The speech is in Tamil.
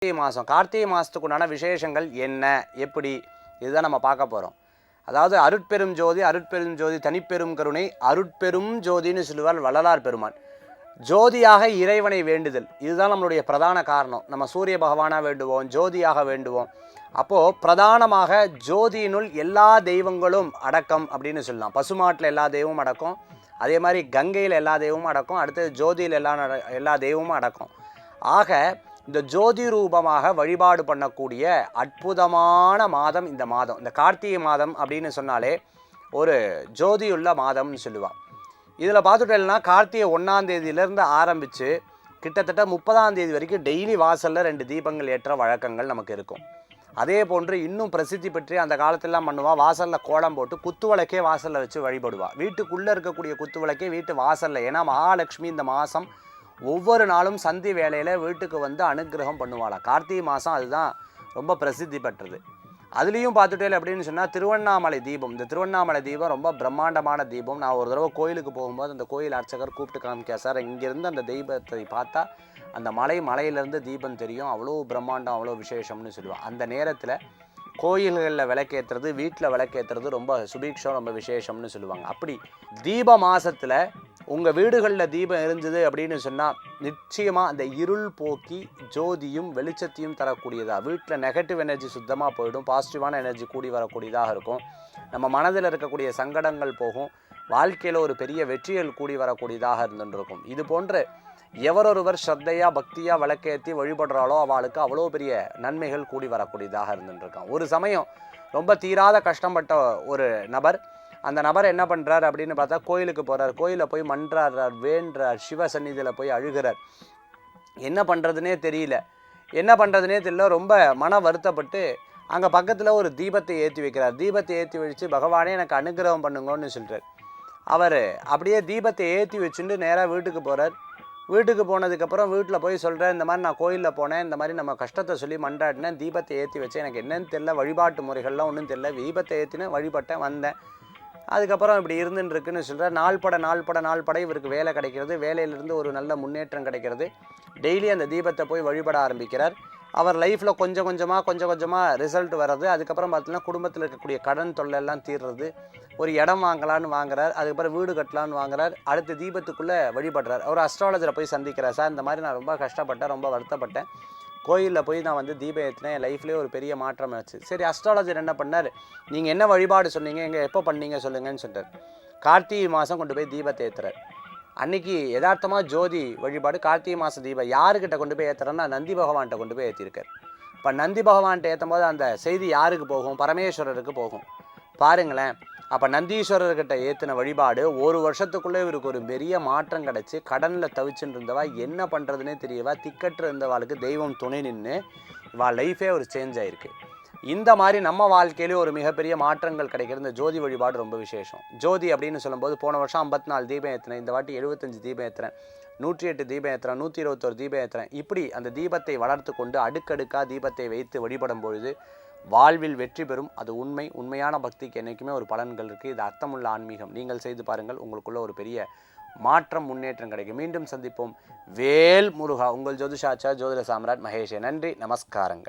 கார்த்திகை மாதம் கார்த்திகை மாதத்துக்குண்டான விசேஷங்கள் என்ன? எப்படி? இதுதான் நம்ம பார்க்க போகிறோம் அதாவது அருட்பெரும் ஜோதி அருட்பெரும் ஜோதி தனிப்பெரும் கருணை அருட்பெரும் ஜோதின்னு சொல்லுவார் வள்ளலார் பெருமான். ஜோதியாக இறைவனை வேண்டுதல். இதுதான் நம்மளுடைய பிரதான காரணம். நம்ம சூரிய பகவானாக வேண்டுவோம் ஜோதியாக வேண்டுவோம். அப்போது பிரதானமாக ஜோதியினுள் எல்லா தெய்வங்களும் அடக்கம் அப்படின்னு சொல்லலாம். பசுமாட்டில் எல்லா தெய்வமும் அடக்கம். அதே மாதிரி கங்கையில் எல்லா தெய்வமும் அடக்கும். அடுத்தது ஜோதியில் எல்லா நட- எல்லா தெய்வமும் அடக்கம். ஆக இந்த ஜோதி ரூபமாக வழிபாடு பண்ணக்கூடிய அற்புதமான மாதம் இந்த மாதம். இந்த கார்த்திகை மாதம் அப்படின்னு சொன்னாலே ஒரு ஜோதியுள்ள மாதம்னு சொல்லுவாள் இதில் பார்த்துட்டோம்னா கார்த்திகை ஒன்றாம் தேதியிலேருந்து ஆரம்பித்து கிட்டத்தட்ட முப்பதாம் தேதி வரைக்கும் டெய்லி வாசலில் ரெண்டு தீபங்கள் ஏற்ற வழக்கங்கள் நமக்கு இருக்கும். அதே போன்று இன்னும் பிரசித்தி பெற்று அந்த காலத்திலாம் பண்ணுவா. வாசலில் கோலம் போட்டு குத்து விளக்கே வாசலில் வச்சு வழிபடுவா. வீட்டுக்குள்ளே இருக்கக்கூடிய குத்து விளக்கே வீட்டு வாசலில். ஏன்னா மகாலட்சுமி இந்த மாதம் ஒவ்வொரு நாளும் சந்தி வேலையில் வீட்டுக்கு வந்து அனுக்கிரகம் பண்ணுவாளாம் கார்த்திகை மாதம் அதுதான் ரொம்ப பிரசித்தி பெற்றது. அதுலேயும் பார்த்துட்டே அப்படின்னு சொன்னால் திருவண்ணாமலை தீபம். இந்த திருவண்ணாமலை தீபம் ரொம்ப பிரம்மாண்டமான தீபம். நான் ஒரு தடவை கோயிலுக்கு போகும்போது அந்த கோயில் அர்ச்சகர் கூப்பிட்டு காமிக்கா சார் இங்கேருந்து அந்த தெய்வத்தை பார்த்தா அந்த மலை மலையிலேருந்து தீபம் தெரியும். அவ்வளோ பிரம்மாண்டம் அவ்வளோ விசேஷம்னு சொல்லுவாள் அந்த நேரத்தில் கோயில்களில் விளக்கேற்றுறது வீட்டில் விளக்கேற்றுறது ரொம்ப சுபீக்ஷம் ரொம்ப விசேஷம்னு சொல்லுவாங்க. அப்படி தீப மாதத்தில் உங்கள் வீடுகளில் தீபம் எரிஞ்சது அப்படின்னு சொன்னால் நிச்சயமாக அந்த இருள் போக்கி ஜோதியும் வெளிச்சத்தையும் தரக்கூடியதாக வீட்டில் நெகட்டிவ் எனர்ஜி சுத்தமாக போயிடும் பாசிட்டிவான எனர்ஜி கூடி வரக்கூடியதாக இருக்கும். நம்ம மனதில் இருக்கக்கூடிய சங்கடங்கள் போகும் வாழ்க்கையில் ஒரு பெரிய வெற்றிகள் கூடி வரக்கூடியதாக இருந்துருக்கும். இது போன்று எவரொருவர் ஸ்ரத்தையாக பக்தியாக விளக்கேற்றி வழிபடுறாளோ அவளுக்கு அவ்வளோ பெரிய நன்மைகள் கூடி வரக்கூடியதாக இருந்துருக்கான் ஒரு சமயம் ரொம்ப தீராத கஷ்டப்பட்ட ஒரு நபர் அந்த நபர் என்ன பண்ணுறார் அப்படின்னு பார்த்தா கோயிலுக்கு போகிறார் கோயிலில் போய் மன்றாடுறார் வேண்டுறார் சிவ சந்நிதியில் போய் அழுகிறார். என்ன பண்ணுறதுனே தெரியல. என்ன பண்ணுறதுனே தெரியல. ரொம்ப மன வருத்தப்பட்டு அங்கே பக்கத்தில் ஒரு தீபத்தை ஏற்றி வைக்கிறார். தீபத்தை ஏற்றி வச்சு பகவானே எனக்கு அனுகிரகம் பண்ணுங்கன்னு சொல்கிறார் அவர் அப்படியே தீபத்தை ஏற்றி வச்சுட்டு நேராக வீட்டுக்கு போகிறார் வீட்டுக்கு போனதுக்கப்புறம் வீட்டில் போய் சொல்கிறேன் இந்த மாதிரி நான் கோயிலில் போனேன் இந்த மாதிரி நம்ம கஷ்டத்தை சொல்லி மன்றாடினேன் தீபத்தை ஏற்றி வச்சேன் எனக்கு என்னென்னு தெரியல வழிபாட்டு முறைகள்லாம் ஒன்றும் தெரில தீபத்தை ஏற்றினேன் வழிபட்டேன் வந்தேன். அதுக்கப்புறம் இப்படி இருந்துன்னு இருக்குன்னு சொல்கிறார் நாள் பட நாள் பட நாள் பட இவருக்கு வேலை கிடைக்கிறது. வேலையிலிருந்து ஒரு நல்ல முன்னேற்றம் கிடைக்கிறது. டெய்லி அந்த தீபத்தை போய் வழிபட ஆரம்பிக்கிறார். அவர் லைஃப்பில் கொஞ்சம் கொஞ்சமாக கொஞ்சம் கொஞ்சமாக ரிசல்ட் வர்றது அதுக்கப்புறம் பார்த்தீங்கன்னா குடும்பத்தில் இருக்கக்கூடிய கடன் தொல்லை எல்லாம் தீர்றது ஒரு இடம் வாங்கலான்னு வாங்குறார் அதுக்கப்புறம் வீடு கட்டலான்னு வாங்குறார் அடுத்த தீபத்துக்குள்ளே வழிபடுறார். அவர் அஸ்ட்ராலஜரை போய் சந்திக்கிறார். சார் இந்த மாதிரி நான் ரொம்ப கஷ்டப்பட்டேன் ரொம்ப வருத்தப்பட்டேன். கோயிலில் போய் நான் வந்து தீபம் ஏற்றினேன் என் லைஃப்லேயே ஒரு பெரிய மாற்றம் ஆச்சு. சரி அஸ்ட்ராலஜர் என்ன பண்ணார்? நீங்கள் என்ன வழிபாடு சொன்னீங்க? எங்கே எப்போ பண்ணீங்க சொல்லுங்கன்னு சொல்லிட்டார். கார்த்திகை மாதம் கொண்டு போய் தீபத்தை ஏற்றுறார் அன்னைக்கு யதார்த்தமாக ஜோதி வழிபாடு கார்த்திகை மாத தீபம் யாருக்கிட்ட கொண்டு போய் ஏற்றுறேன்னா நந்தி பகவான்கிட்ட கொண்டு போய் ஏற்றிருக்கார் இப்போ நந்தி பகவான்கிட்ட ஏற்றும் போது அந்த செய்தி யாருக்கு போகும்? பரமேஸ்வரருக்கு போகும். பாருங்களேன். அப்போ நந்தீஸ்வரர்கிட்ட ஏற்றின வழிபாடு ஒரு வருஷத்துக்குள்ளே இவருக்கு ஒரு பெரிய மாற்றம் கிடச்சி கடனில் தவிச்சுட்டு இருந்தவா என்ன பண்ணுறதுனே தெரியவா திக்கற்று இருந்தவாளுக்கு தெய்வம் துணை நின்று இவா லைஃபே ஒரு சேஞ்ச் ஆகிருக்கு இந்த மாதிரி நம்ம வாழ்க்கையிலே ஒரு மிகப்பெரிய மாற்றங்கள் கிடைக்கிறது. இந்த ஜோதி வழிபாடு ரொம்ப விசேஷம். ஜோதி அப்படின்னு சொல்லும்போது போன வருஷம் ஐம்பத்தி நாலு தீபம் ஏற்றினேன் இந்த வாட்டி எழுபத்தஞ்சு தீபம் ஏற்றுறேன் நூற்றி எட்டு தீபம் ஏற்றுறேன் நூற்றி இருபத்தொரு தீபம் ஏற்றுறேன் இப்படி அந்த தீபத்தை வளர்த்து கொண்டு அடுக்கடுக்காக தீபத்தை வைத்து வழிபடும் பொழுது வாழ்வில் வெற்றி பெறும். அது உண்மை. உண்மையான பக்திக்கு என்றைக்குமே ஒரு பலன்கள் இருக்குது இது அர்த்தமுள்ள ஆன்மீகம். நீங்கள் செய்து பாருங்கள். உங்களுக்குள்ள ஒரு பெரிய மாற்றம் முன்னேற்றம் கிடைக்கும். மீண்டும் சந்திப்போம். வேல் முருகா உங்கள் ஜோதிஷாச்சா ஜோதிட சாம்ராட் மகேஷே. நன்றி. நமஸ்காரங்கள்.